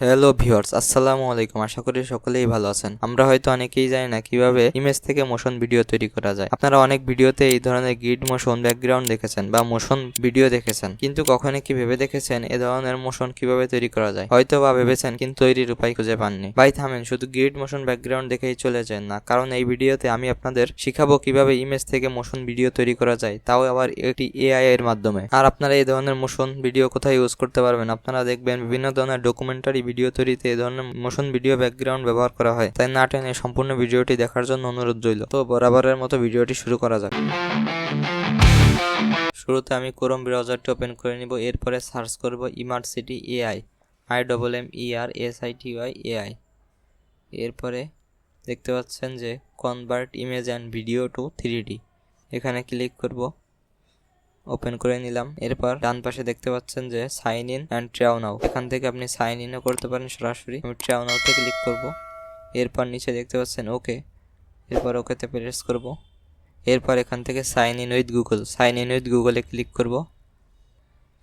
Hello viewers আসসালামু আলাইকুম। আশা করি সকলেই ভালো আছেন। আমরা হয়তো অনেকেই জানি না কীভাবে ইমেজ থেকে মোশন ভিডিও তৈরি করা যায়। আপনারা অনেক ভিডিওতে এই ধরনের গ্রিড মোশন ব্যাকগ্রাউন্ড দেখেছেন বা মোশন ভিডিও দেখেছেন। কিন্তু কখনো কি ভেবে দেখেছেন এ ধরনের মোশন কীভাবে তৈরি করা যায়? হয়তো বা ভেবেছেন, কিন্তু তৈরির উপায় খুঁজে পাননি। ভাই, থামেন, শুধু গ্রিড মোশন ব্যাকগ্রাউন্ড দেখেই চলে যান না। কারণ এই ভিডিওতে আমি আপনাদের শিখাবো কীভাবে ইমেজ থেকে মোশন ভিডিও তৈরি করা যায়, তাও আবার একটি এআই এর মাধ্যমে। আর আপনারা এই ধরনের মোশন ভিডিও কোথায় ইউজ করতে পারবেন? আপনারা দেখবেন বিভিন্ন ধরনের ডকুমেন্টারি ভিডিও তৈরিতে এই ধরনের মোশন ভিডিও ব্যাকগ্রাউন্ড ব্যবহার করা হয়। তাই না টেনে সম্পূর্ণ ভিডিওটি দেখার জন্য অনুরোধ রইল। তো বরাবরের মতো ভিডিওটি শুরু করা যাক। শুরুতে আমি ক্রোম ব্রাউজারটি ওপেন করে নিব। এরপরে সার্চ করব Immersity AI I double M E R S I T Y AI এরপরে দেখতে পাচ্ছেন যে convert image and video to three D এখানে ক্লিক করব। ওপেন করে নিলাম। এরপর ডান পাশে দেখতে পাচ্ছেন যে sign in and try now এখান থেকে আপনি সাইন ইনও করতে পারেন সরাসরি। আমি ট্রাও নাওতে ক্লিক করব। এরপর নিচে দেখতে পাচ্ছেন ওকে এরপর ওকেতে প্রেস করব। এরপর এখান থেকে sign in with Google sign in with গুগলে ক্লিক করব।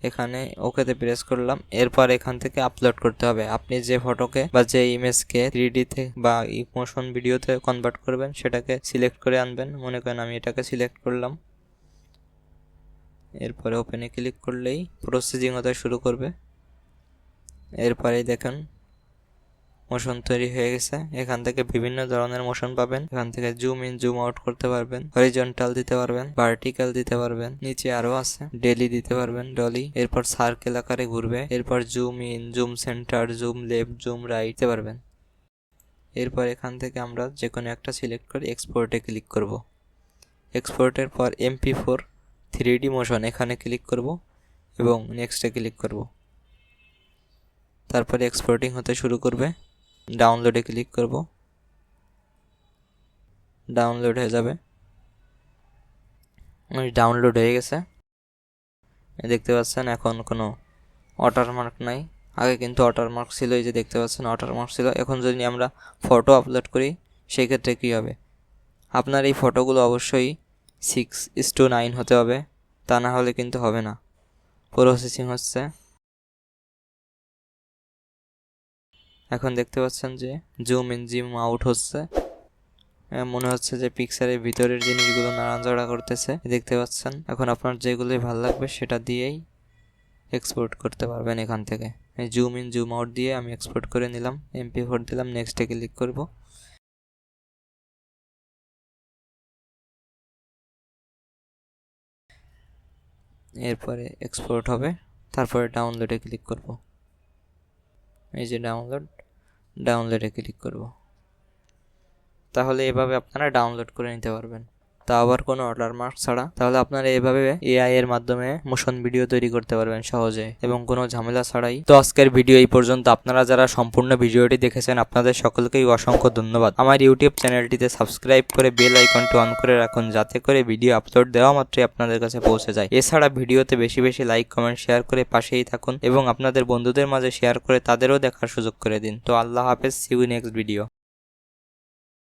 এখানে ওকেতে প্রেস করলাম। এরপর এখান থেকে আপলোড করতে হবে। আপনি যে ফটোকে বা যে ইমেজকে থ্রি ডিতে বা ইমোশন ভিডিওতে কনভার্ট করবেন, সেটাকে সিলেক্ট করে আনবেন। মনে করেন আমি এটাকে সিলেক্ট করলাম। এরপরে ওপেনে ক্লিক করলেই প্রসেসিং হতে শুরু করবে। এরপরেই দেখেন মোশন তৈরি হয়ে গেছে। এখান থেকে বিভিন্ন ধরনের মোশন পাবেন। এখান থেকে জুম ইন জুম আউট করতে পারবেন। হরিজন্টাল দিতে পারবেন ভার্টিক্যাল দিতে পারবেন, নিচে আরও আছে ডেলি দিতে পারবেন ডলি এরপর সার্কেল আকারে ঘুরবে। এরপর zoom in zoom centre zoom left zoom right দিতে পারবেন। এরপর এখান থেকে আমরা যে কোনো একটা সিলেক্ট করে এক্সপোর্টে ক্লিক করব। এক্সপোর্টের পর MP four three D motion এখানে ক্লিক করব এবং নেক্সটে ক্লিক করব। তারপরে এক্সপোর্টিং হতে শুরু করবে। ডাউনলোডে ক্লিক করব। ডাউনলোড হয়ে যাবে। ডাউনলোড হয়ে গেছে। দেখতে পাচ্ছেন, এখন কোনো ওয়াটারমার্ক নাই। আগে কিন্তু ওয়াটারমার্ক ছিল, এই যে দেখতে পাচ্ছেন ওয়াটারমার্ক ছিল। এখন যদি আমরা ফটো আপলোড করি, সেই ক্ষেত্রে কী হবে? আপনার এই ফটোগুলো অবশ্যই সিক্স ইস টু নাইন হতে হবে। তা না হলে কিন্তু হবে না। প্রসেসিং হচ্ছে। এখন দেখতে পাচ্ছেন যে জুম ইন জিম আউট হচ্ছে। মনে হচ্ছে যে পিকচারের ভিতরের জিনিসগুলো নাড়াচাড়া করতেছে। দেখতে পাচ্ছেন, এখন আপনার যেগুলোই ভালো লাগবে সেটা দিয়েই এক্সপোর্ট করতে পারবেন এখান থেকে। জুম ইন জুম আউট দিয়ে আমি এক্সপোর্ট করে নিলাম। এমপি ফোর দিলাম নেক্সটে ক্লিক করব। এরপরে এক্সপোর্ট হবে। তারপরে ডাউনলোডে ক্লিক করব। এই যে ডাউনলোড ডাউনলোডে ক্লিক করব। তাহলে এভাবে আপনারা ডাউনলোড করে নিতে পারবেন। তা আবার কোনো অর্ডার মার্ক ছাড়া, তাহলে আপনারা এভাবে এআই এর মাধ্যমে মোশন ভিডিও তৈরি করতে পারবেন সহজে এবং কোনো ঝামেলা ছাড়াই। তো আজকের ভিডিও এই পর্যন্ত। আপনারা যারা সম্পূর্ণ ভিডিওটি দেখেছেন, আপনাদের সকলকেই অসংখ্য ধন্যবাদ। আমার ইউটিউব চ্যানেলটিতে সাবস্ক্রাইব করে বেল আইকনটি অন করে রাখুন, যাতে করে ভিডিও আপলোড দেওয়া মাত্রই আপনাদের কাছে পৌঁছে যায়। এছাড়া ভিডিওতে বেশি বেশি লাইক কমেন্ট শেয়ার করে পাশেই থাকুন এবং আপনাদের বন্ধুদের মাঝে শেয়ার করে তাদেরও দেখার সুযোগ করে দিন। তো আল্লাহ হাফেজ সিউ নেক্সট ভিডিও